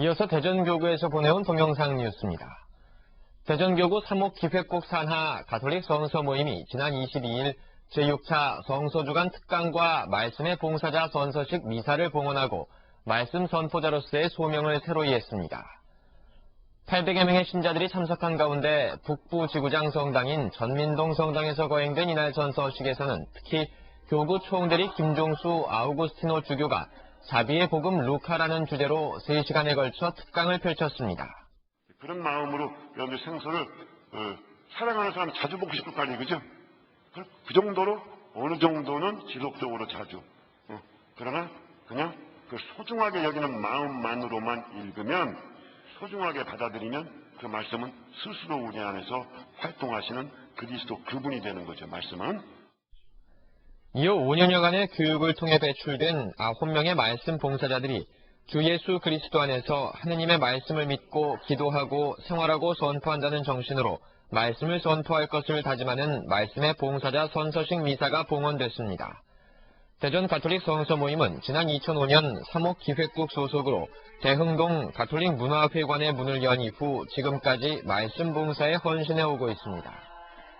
이어서 대전교구에서 보내온 동영상 뉴스입니다. 대전교구 3호 기획국 산하 가톨릭 성서 모임이 지난 22일 제6차 성소주간 특강과 말씀의 봉사자 선서식 미사를 봉헌하고 말씀 선포자로서의 소명을 새로 이 했습니다. 800여 명의 신자들이 참석한 가운데 북부 지구장 성당인 전민동 성당에서 거행된 이날 선서식에서는 특히 교구 총대리 김종수 아우구스티노 주교가 자비의 복음 루카라는 주제로 3시간에 걸쳐 특강을 펼쳤습니다. 그런 마음으로 여러분들 생소를 어, 사랑하는 사람 자주 보고 싶을 거 아니에요, 그죠? 그, 그 정도로 어느 정도는 지속적으로 자주. 어, 그러나 그냥 그 소중하게 여기는 마음만으로만 읽으면 소중하게 받아들이면 그 말씀은 스스로 우리 안에서 활동하시는 그리스도 그분이 되는 거죠. 말씀은 이후 5년여간의 교육을 통해 배출된 9명의 말씀 봉사자들이 주 예수 그리스도 안에서 하느님의 말씀을 믿고 기도하고 생활하고 선포한다는 정신으로 말씀을 선포할 것을 다짐하는 말씀의 봉사자 선서식 미사가 봉헌됐습니다. 대전 가톨릭 성서 모임은 지난 2005년 3호 기획국 소속으로 대흥동 가톨릭 문화회관의 문을 연 이후 지금까지 말씀 봉사에 헌신해 오고 있습니다.